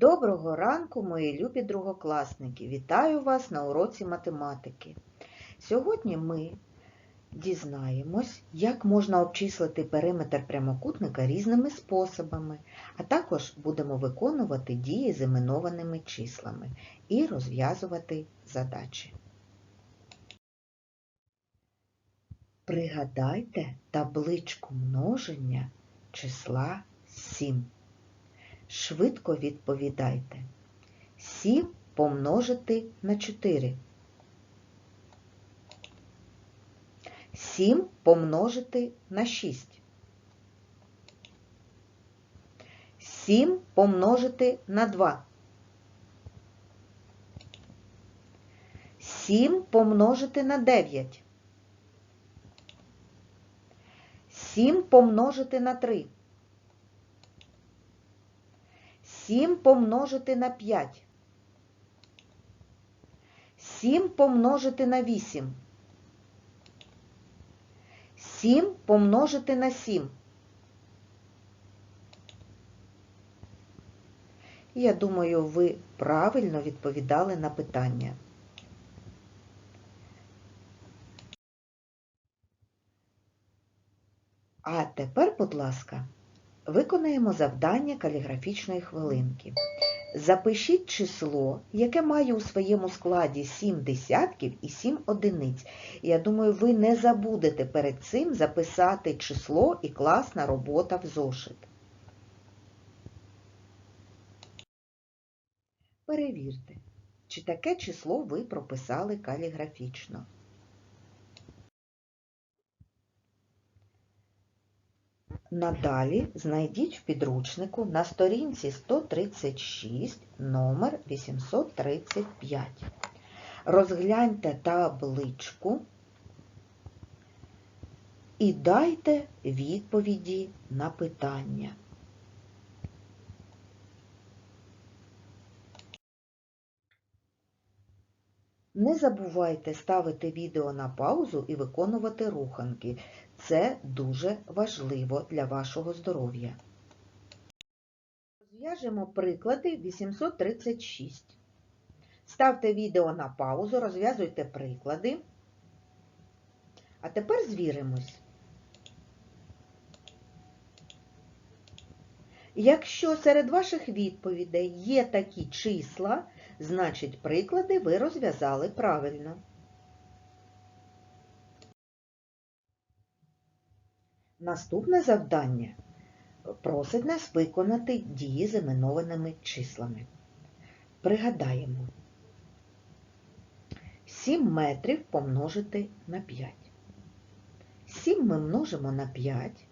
Доброго ранку, мої любі другокласники! Вітаю вас на уроці математики. Сьогодні ми дізнаємось, як можна обчислити периметр прямокутника різними способами, а також будемо виконувати дії з іменованими числами і розв'язувати задачі. Пригадайте табличку множення числа 7. Швидко відповідайте. 7 помножити на 4. 7 помножити на 6. 7 помножити на 2. 7 помножити на 9. 7 помножити на 3. 7 помножити на 5. 7 помножити на 8. 7 помножити на 7. Я думаю, ви правильно відповідали на питання. А тепер, будь ласка, виконаємо завдання каліграфічної хвилинки. Запишіть число, яке має у своєму складі 7 десятків і 7 одиниць. Я думаю, ви не забудете перед цим записати число і класна робота в зошит. Перевірте, чи таке число ви прописали каліграфічно. Надалі знайдіть в підручнику на сторінці 136 номер 835. Розгляньте табличку і дайте відповіді на питання. Не забувайте ставити відео на паузу і виконувати руханки. Це дуже важливо для вашого здоров'я. Розв'яжемо приклади 836. Ставте відео на паузу, розв'язуйте приклади. А тепер звіримось. Якщо серед ваших відповідей є такі числа, значить приклади ви розв'язали правильно. Наступне завдання просить нас виконати дії з іменованими числами. Пригадаємо, 7 метрів помножити на 5. 7 ми множимо на 5,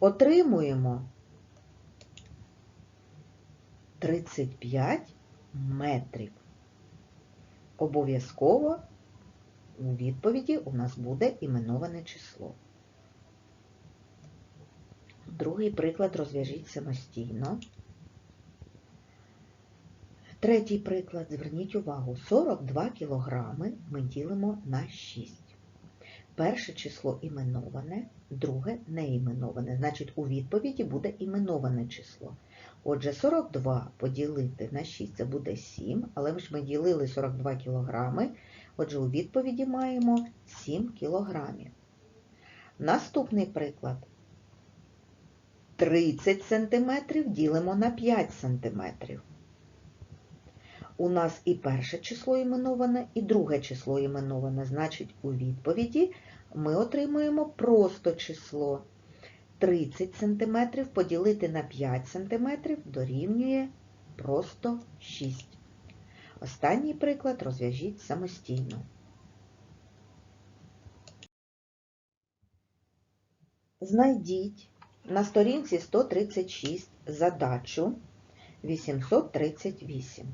отримуємо 35 метрів. Обов'язково у відповіді у нас буде іменоване число. Другий приклад розв'яжіть самостійно. Третій приклад, зверніть увагу, 42 кілограми ми ділимо на 6. Перше число іменоване, друге неіменоване. Значить, у відповіді буде іменоване число. Отже, 42 поділити на 6 це буде 7, але ж ми ділили 42 кілограми, отже, у відповіді маємо 7 кілограмів. Наступний приклад. 30 см ділимо на 5 см. У нас і перше число іменоване, і друге число іменоване. Значить, у відповіді ми отримуємо просто число. 30 см поділити на 5 см дорівнює просто 6. Останній приклад розв'яжіть самостійно. Знайдіть на сторінці 136 задачу 838.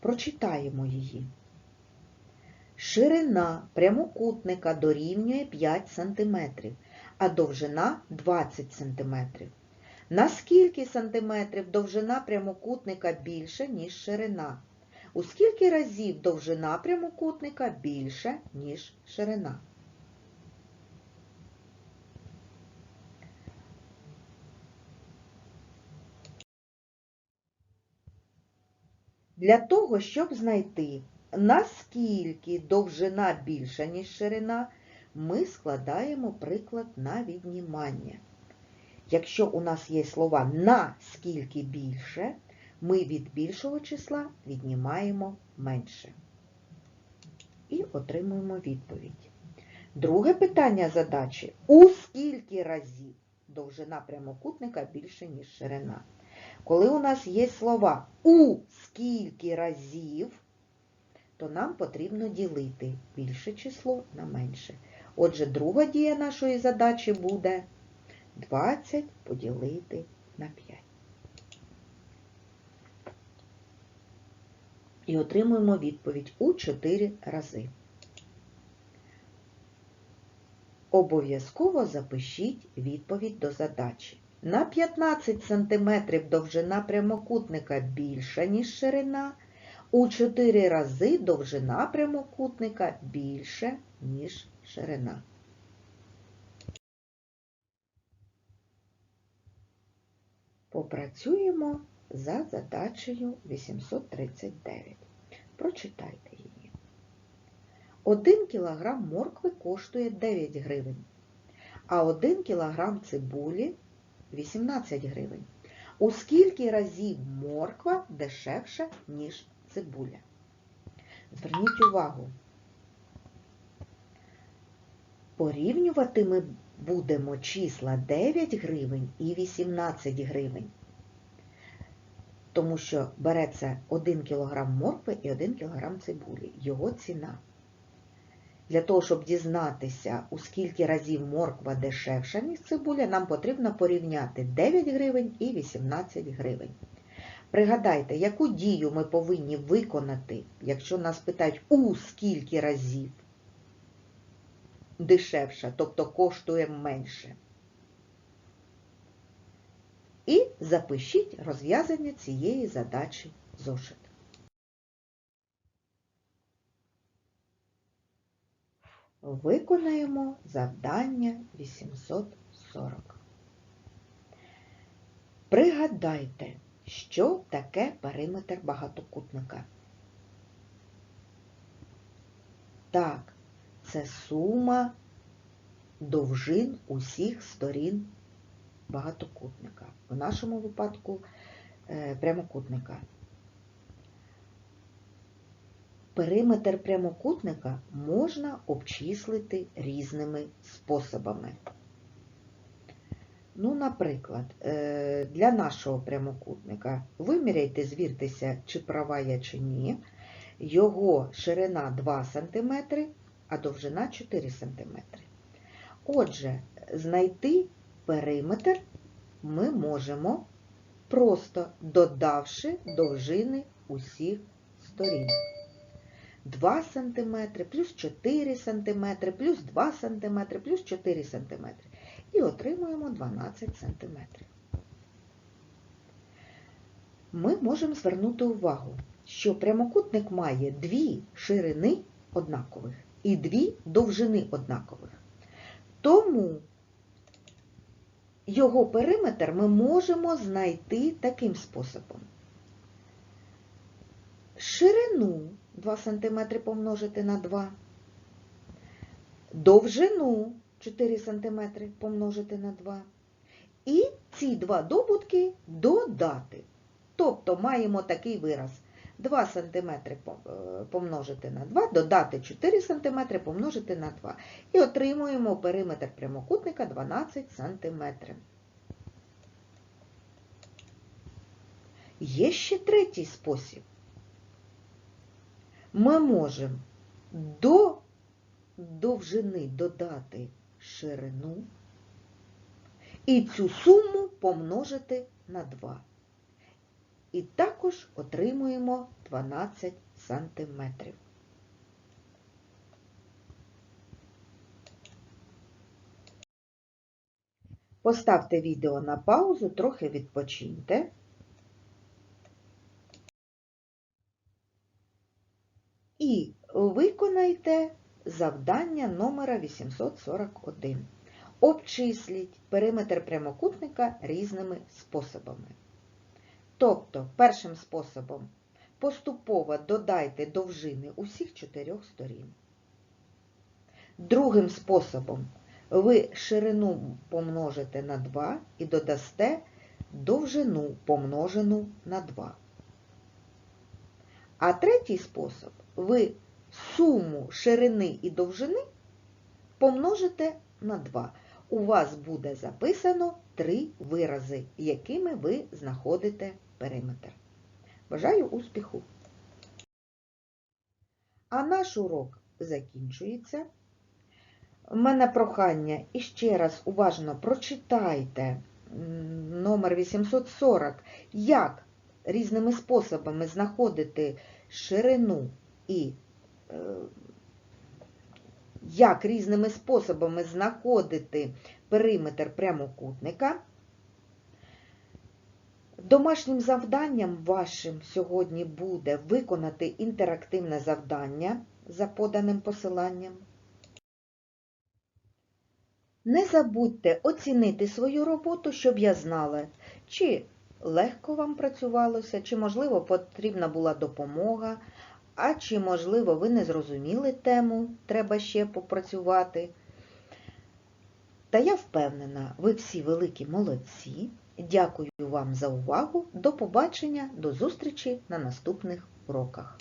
Прочитаємо її. Ширина прямокутника дорівнює 5 см, а довжина 20 см. На скільки сантиметрів довжина прямокутника більше, ніж ширина? У скільки разів довжина прямокутника більше, ніж ширина? Для того, щоб знайти, наскільки довжина більша, ніж ширина, ми складаємо приклад на віднімання. Якщо у нас є слова наскільки більше, ми від більшого числа віднімаємо менше. І отримуємо відповідь. Друге питання задачі. У скільки разів довжина прямокутника більше, ніж ширина? Коли у нас є слова у скільки разів, то нам потрібно ділити більше число на менше. Отже, друга дія нашої задачі буде 20 поділити на 5. І отримуємо відповідь у 4 рази. Обов'язково запишіть відповідь до задачі. На 15 см довжина прямокутника більша, ніж ширина. У 4 рази довжина прямокутника більше, ніж ширина. Попрацюємо за задачею 839. Прочитайте її. 1 кг моркви коштує 9 гривень, а 1 кг цибулі 18 гривень. У скільки разів морква дешевша, ніж цибуля? Зверніть увагу. Порівнювати ми будемо числа 9 гривень і 18 гривень, тому що береться 1 кг моркви і 1 кг цибулі, його ціна. Для того, щоб дізнатися, у скільки разів морква дешевша, ніж цибуля, нам потрібно порівняти 9 гривень і 18 гривень. Пригадайте, яку дію ми повинні виконати, якщо нас питають, у скільки разів дешевша, тобто коштує менше. І запишіть розв'язання цієї задачі зошит. Виконаємо завдання 840. Пригадайте, що таке периметр багатокутника. Так, це сума довжин усіх сторін багатокутника. В нашому випадку е, прямокутника. Периметр прямокутника можна обчислити різними способами. Ну, наприклад, е, для нашого прямокутника виміряйте, звіртеся, чи права я, чи ні. Його ширина 2 см, а довжина 4 см. Отже, знайти периметр ми можемо просто додавши довжини усіх сторін. 2 см, плюс 4 см, плюс 2 см, плюс 4 см. І отримуємо 12 см. Ми можемо звернути увагу, що прямокутник має дві ширини однакових і дві довжини однакових. Тому його периметр ми можемо знайти таким способом. Ширину 2 см помножити на 2, довжину 4 см помножити на 2. І ці два добутки додати. Тобто маємо такий вираз. 2 см помножити на 2, додати 4 см помножити на 2. І отримуємо периметр прямокутника 12 см. Є ще третій спосіб. Ми можемо до довжини додати ширину і цю суму помножити на 2. І також отримуємо 12 сантиметрів. Поставте відео на паузу, трохи відпочиньте. І виконайте завдання номера 841. Обчисліть периметр прямокутника різними способами. Тобто, першим способом поступово додайте довжини усіх чотирьох сторін. Другим способом ви ширину помножите на 2 і додасте довжину помножену на 2. А третій спосіб ви суму ширини і довжини помножите на 2. У вас буде записано три вирази, якими ви знаходите периметр. Бажаю успіху! А наш урок закінчується. У мене прохання і ще раз уважно прочитайте номер 840, як різними способами знаходити ширину і е, як різними способами знаходити периметр прямокутника. Домашнім завданням вашим сьогодні буде виконати інтерактивне завдання за поданим посиланням. Не забудьте оцінити свою роботу, щоб я знала, чи легко вам працювалося, чи, можливо, потрібна була допомога, а чи, можливо, ви не зрозуміли тему, треба ще попрацювати. Та я впевнена, ви всі великі молодці. Дякую вам за увагу. До побачення, до зустрічі на наступних уроках.